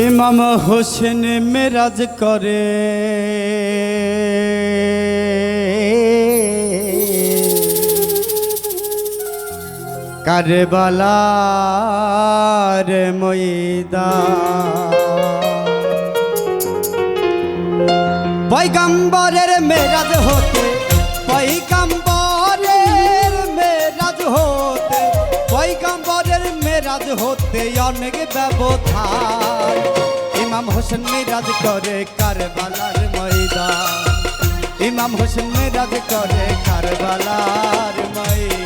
ইমাম হোসেন মেরাজ করে। কারবালার ময়দা পৈগম্বরের মেরাজ হতে বৈগম্বর হতে পৈগম্বরের মেরাজ হতে অনেক ব্যবধান। ইমাম হোসেন মেরাজ করে কারবালার ময়দান। ইমাম হোসেন মেরাজ করে কারবালার ময়দান।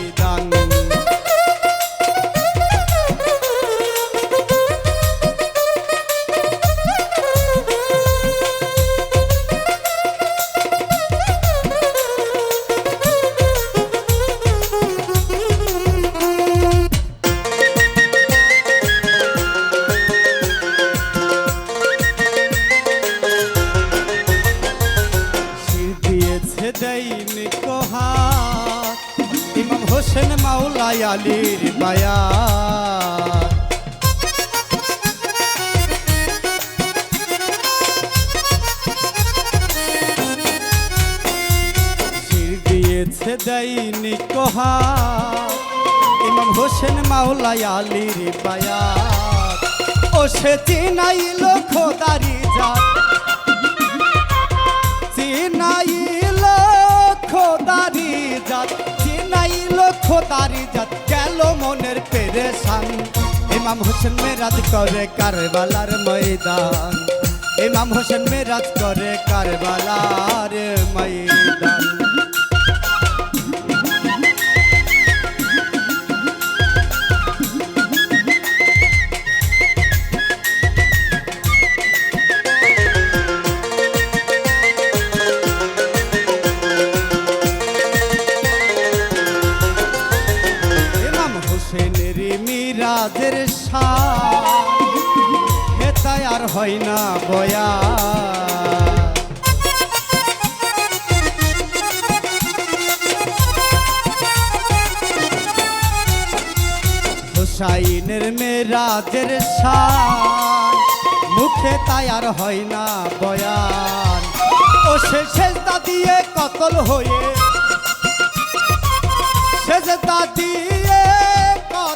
হোসেন মাওলাই আলীর বায়াত দিয়েছে দেইনি কোহাত ইমাম হোসেন মাওলাই আলীর বায়াত ও সে চিনাইল খোদারি জাত। খোদারি জাত গেল মনের পেরেশান। ইমাম হোসেন মেরাজ করে কারবালার ময়দান। ইমাম হোসেন মেরাজ করে কারবালার ময়দান। মিরাজের হেতায় আর হয় না বয়া। হুসাইনের মেরাজের মুখে তাই আর হয় না বয়ান ও সে সেজদা দিয়ে কতল হয়ে। সেজদা দিয়ে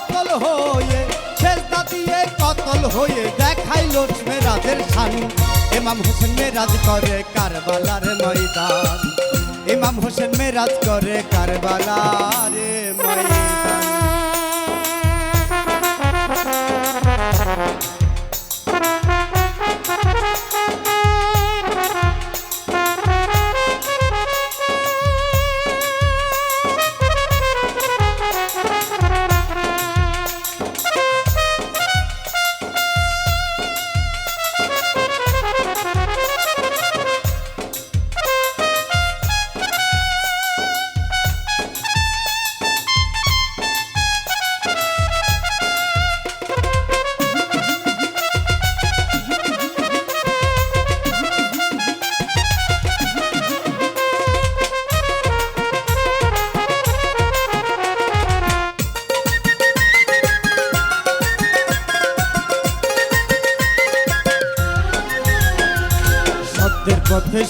কতল হয়ে সেজদা দিয়ে কতল হয়ে দেখাইল মেরাজের শান। ইমাম হোসেন মেরাজ করে কারবালার ময়দান। ইমাম হোসেন মেরাজ করে কারবালার ময়দান।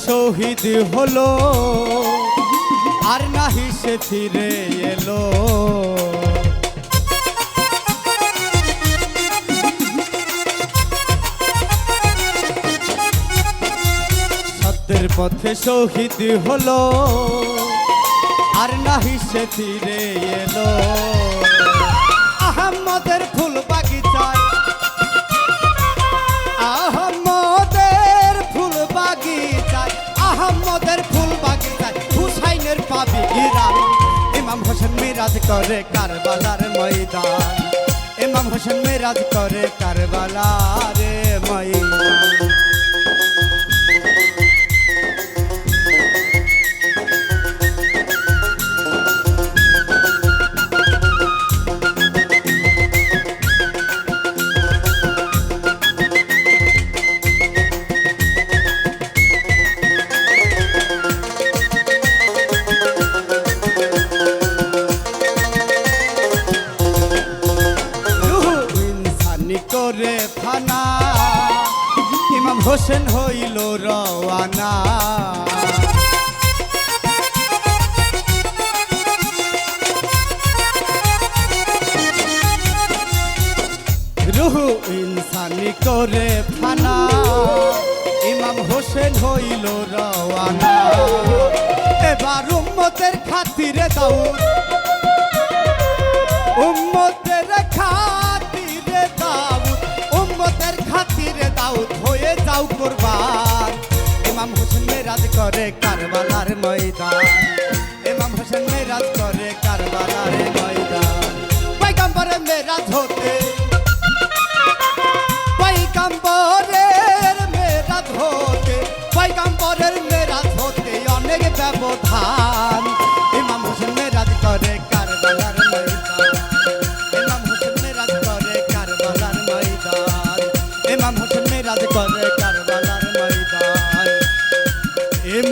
শহীদ হলো। আর নাহি সে ফিরে এলো। সত্যের পথে শহীদ হলো। আর নাহি সে ফিরে এলো। আহম্মদের ফুল হুসাইনের ইরান। ইমাম হোসেন মিরাজ করে কারবালার ময়দান। ইমাম হোসেন মিরাজ করে কারবালার ময়দান। হোসেন হইল রওয়ানা। রুহু ইনসানি করে ফানা। ইমাম হোসেন হইল রওয়ানা। এবার উম্মতের খাতিরে দাউদ। উম্মতের হয়ে কোরবান। ইমাম হোসেন মেরাজ করে কারবালার ময়দান। ইমাম হোসেন মেরাজ করে কারবালার ময়দান। পয়গম্বরের মেরাজ হতে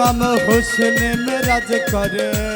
ইমাম হোসেন মেরাজ করে।